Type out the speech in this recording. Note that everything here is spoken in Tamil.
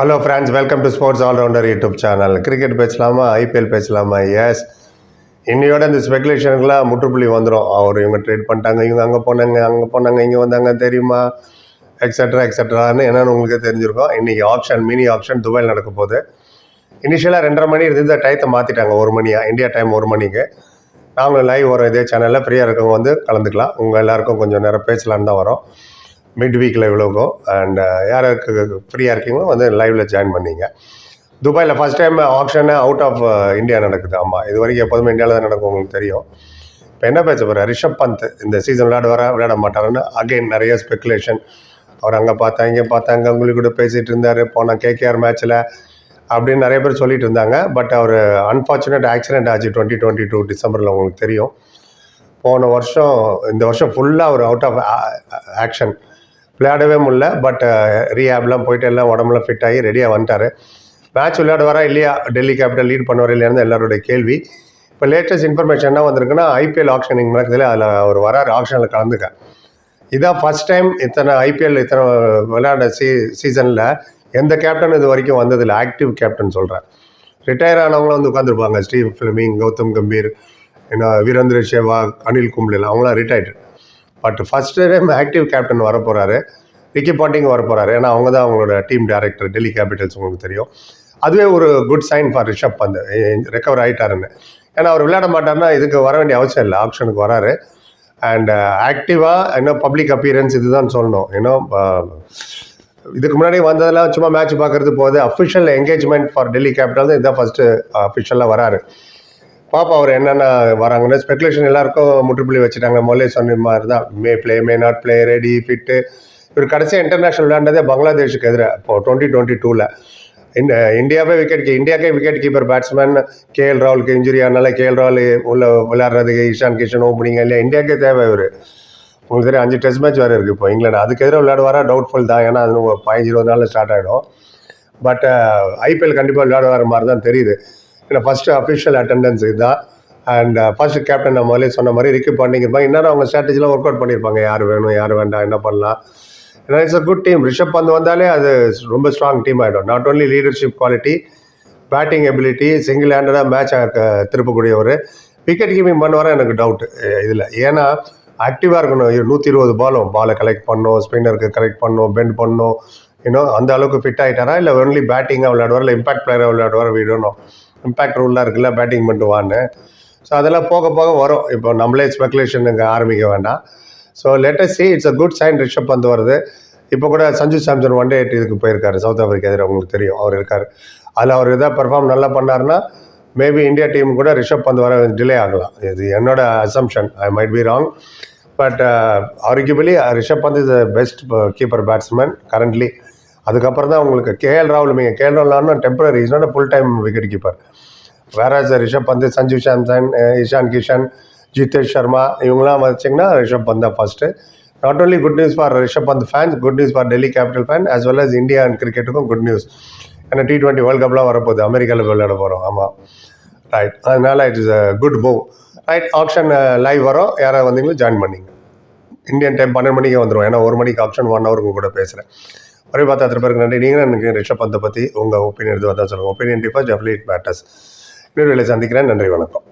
Hello friends welcome to sports all rounder YouTube channel cricket பேசலாமா? ஐபிஎல் பேசலாமா? எஸ் இன்னையோட இந்த ஸ்பெகுலேஷனுக்குலாம் முற்றுப்புள்ளி வந்துடும் அவர் இவங்க ட்ரேட் பண்ணிட்டாங்க இவங்க அங்கே போனாங்க அங்கே போனாங்க இங்கே வந்தாங்க தெரியுமா? எக்ஸட்ரா எக்ஸட்ரான்னு என்னென்னு உங்களுக்கு தெரிஞ்சிருக்கும். இன்றைக்கி ஆப்ஷன் மினி ஆப்ஷன் துபாயில் நடக்க போகுது. இனிஷியலாக ரெண்டரை மணி இருந்த டயத்தை மாற்றிட்டாங்க ஒரு மணியா? இந்தியா டைம் ஒரு மணிக்கு. நாங்களும் லைவ் வரோம் இதே சேனலில் ஃப்ரீயாக இருக்கவங்க வந்து கலந்துக்கலாம். உங்கள் எல்லாருக்கும் கொஞ்சம் நேரம் பேசலான்னு தான் வரோம். மிட் வீக்கில் இவ்வளோக்கும் அண்ட் யாருக்கு ஃப்ரீயாக இருக்கீங்களோ வந்து லைவில் ஜாயின் பண்ணீங்க. துபாயில் first time auction out of India நடக்குது. ஆமாம் இது வரைக்கும் எப்போதுமே இந்தியாவில் தான் நடக்கும் உங்களுக்கு தெரியும். இப்போ என்ன பேச போகிற ரிஷப் பந்த் இந்த சீசன் விளையாட வர விளையாட மாட்டாருன்னு அகைன் நிறைய ஸ்பெக்குலேஷன் அவர் அங்கே பார்த்தா இங்கே பார்த்தாங்க உங்களுக்கு கூட பேசிகிட்டு இருந்தார் போன கேகேஆர் மேட்ச்சில் அப்படின்னு நிறைய பேர் சொல்லிட்டு இருந்தாங்க. பட் அவர் அன்ஃபார்ச்சுனேட் ஆக்சிடென்ட் ஆச்சு டுவெண்ட்டி டுவெண்ட்டி டூ டிசம்பரில் உங்களுக்கு தெரியும். போன வருஷம் இந்த வருஷம் ஃபுல்லாக அவர் அவுட் ஆஃப் ஆக்ஷன் விளையாடவே முடில பட் ரீஹாப்லாம் uh, போயிட்டு எல்லாம் உடம்புலாம் ஃபிட் ஆகி ரெடியாக வந்துட்டார். மேட்ச் விளையாடுவாரா இல்லையா? டெல்லி கேபிட்டல் லீட் பண்ணுவார் இல்லையானது எல்லாருடைய கேள்வி. இப்போ லேட்டஸ்ட் இன்ஃபர்மேஷன் என்ன வந்திருக்குன்னா ஐபிஎல் ஆக்ஷனிங் நடக்குதுல அதில் அவர் வராரு ஆக்ஷனில் கலந்துக்க. இதான் ஃபஸ்ட் டைம் இத்தனை ஐபிஎல் இத்தனை விளையாட சீ சீசனில் எந்த கேப்டன் இது வரைக்கும் வந்ததில்லை ஆக்டிவ் கேப்டன் சொல்கிறேன் ரிட்டையர் ஆனவங்களும் வந்து உட்காந்துருப்பாங்க ஸ்டீவ் ஃபிலிமிங் கௌதம் கம்பீர் என்ன வீரேந்திர சேவாக் அனில் கும்ப்ளில் அவங்களாம் retired but first time active captain வர போகிறாரு ரிக்கி பாண்டிங் வர போகிறாரு ஏன்னா அவங்க தான் அவங்களோட டீம் டேரக்டர் டெல்லி கேபிட்டல்ஸ் உங்களுக்கு தெரியும். அதுவே ஒரு good sign for Rishabh Pant. Recover ஆகிட்டாருன்னு ஏன்னா அவர் விளையாட மாட்டாருன்னா இதுக்கு வர வேண்டிய அவசியம் இல்லை. ஆப்ஷனுக்கு வராரு. அண்ட் ஆக்டிவாக இன்னும் பப்ளிக் அப்பியரன்ஸ் இதுதான் சொல்லணும். இன்னும் uh, இதுக்கு முன்னாடி வந்ததெல்லாம் சும்மா மேட்ச் பார்க்கறது போது official engagement for Delhi capital தான். இதான் ஃபஸ்ட்டு அஃபிஷியலாக வராரு. பாப்பா அவர் என்னென்ன வராங்கன்னு ஸ்பெகுலேஷன் எல்லாருக்கும் முற்றுப்புள்ளி வச்சுட்டாங்க. முதலே சொன்ன மாதிரி தான் may play may not play ready fit இவர் கடைசியாக இன்டர்நேஷனல் விளையாண்டதே பங்களாதேஷுக்கு எதிராக இப்போ டுவெண்ட்டி டுவெண்ட்டி டூவில் இந்த இந்தியாவே விக்கெட் இந்தியாக்கே விக்கெட் கீப்பர் பேட்ஸ்மேன் கேஎல் ராகுலுக்கு இன்ஜுரி ஆனால கேஎல் ராகுல் உள்ள விளையாடுறதுக்கு இஷான் கிஷன் ஓப்பனிங் இல்லையா? இந்தியாக்கே தேவை இவர். உங்களுக்கு தெரியும் அஞ்சு டெஸ்ட் மேட்ச் வேறு இருக்குது இப்போ இங்கிலாந்து. அதுக்கு எதிராக விளையாடுவாரா? டவுட்ஃபுல் தான். ஏன்னா அது பதினஞ்சு இருபது நாளில் ஸ்டார்ட் ஆகிடும் பட் ஐபிஎல் கண்டிப்பாக விளையாட மாதிரி தான் தெரியுது. ஏன்னா ஃபஸ்ட்டு அஃபிஷியல் அட்டண்டன்ஸ் இதுதான். அண்ட் ஃபர்ஸ்ட் கேப்டன் நம்ம முதலே சொன்ன மாதிரி ரிக்கி பண்ணியிருப்பாங்க இன்னும் அவங்க ஸ்ட்ராட்டஜிலாம் ஒர்க் அவுட் பண்ணியிருப்பாங்க? யார் வேணும் யார் வேண்டாம் என்ன பண்ணலாம்? ஏன்னா it's a good team Rishabh Pant வந்தாலே அது ரொம்ப ஸ்ட்ராங் டீம் ஆகிடும் not only leadership quality batting ability single ஹேண்டடாக match திருப்பக்கூடியவர். விக்கெட் கீப்பிங் பண்ணுவாரா? எனக்கு டவுட் இதில். ஏன்னா ஆக்டிவாக இருக்கணும். நூற்றி இருபது பாலும் பாலை கலெக்ட் பண்ணணும் ஸ்பின்னருக்கு கலெக்ட் பண்ணும். பெண்ட் பண்ணணும் இன்னும் அந்த அளவுக்கு ஃபிட் ஆகிட்டாரா இல்லை ஒன்லி பேட்டிங்காக விளையாடுவார்? இல்லை இம்பாக்ட் பிளேயராக விளையாடுவார்? விடணும் இம்பேக்ட் ரூல்லாம் இருக்குல்ல பேட்டிங் பண்ணுவான்னு. ஸோ அதெல்லாம் போக போக வரும். இப்போ நம்மளே ஸ்பெகுலேஷன் இங்கே ஆரம்பிக்க வேண்டாம். So latest see it's a good sign Rishabh Pant வருது. இப்போ கூட சஞ்சு சாம்சன் ஒன் டே இதுக்கு போயிருக்காரு. சவுத் ஆஃப்ரிக்கா எதிராக உங்களுக்கு தெரியும். அவர் இருக்கார். அதில் அவர் எதாவது பெர்ஃபார்ம் நல்லா பண்ணாருன்னா மேபி இந்தியா டீம் கூட ரிஷப் பந்த் வர டிலே ஆகலாம். இது என்னோட assumption I might be wrong but arguably Rishabh Pant is best keeper batsman currently அதுக்கப்புறம் தான் உங்களுக்கு கேஎல் ராகுல் நீங்கள் KL ராகுல்னா temporary is not full time wicket keeper வேற ரிஷப் பந்த் சஞ்சீவ் சாம்சன் இஷான் கிஷன் ஜிதேஷ் சர்மா இவங்களாம் வச்சிங்கன்னா ரிஷப் பந்த் தான் first not only good news for Rishabh Pant fans good news for Delhi capital fan as well as India and கிரிக்கெட்டுக்கும் good news ஏன்னா டி டுவெண்ட்டி வேர்ல்ட் கப்லாம் வரப்போகுது அமெரிக்காவில் விளையாட போகிறோம் ஆமாம் ரைட் அதனால் it is a good move right option live வரும். யாராவது வந்தீங்களோ ஜாயின் பண்ணிங்க. இந்தியன் டைம் பன்னெண்டு மணிக்கு வந்துடும் ஏன்னா ஒரு மணிக்கு ஆப்ஷன் ஒன் ஹவருக்கு கூட பேசுகிறேன் ஒரே பார்த்து அத்தனை பேருக்கு நன்றி. நீங்களும் எனக்கு ரிஷப் பந்தை பற்றி உங்கள் ஒப்பீனியன் எது வந்தால் சொல்லுங்கள் ஒப்பீனியன் டிஃபர் ஜப்லி இட் மேட்டர்ஸ் இன்னொரு வேலை சந்திக்கிறேன். நன்றி வணக்கம்.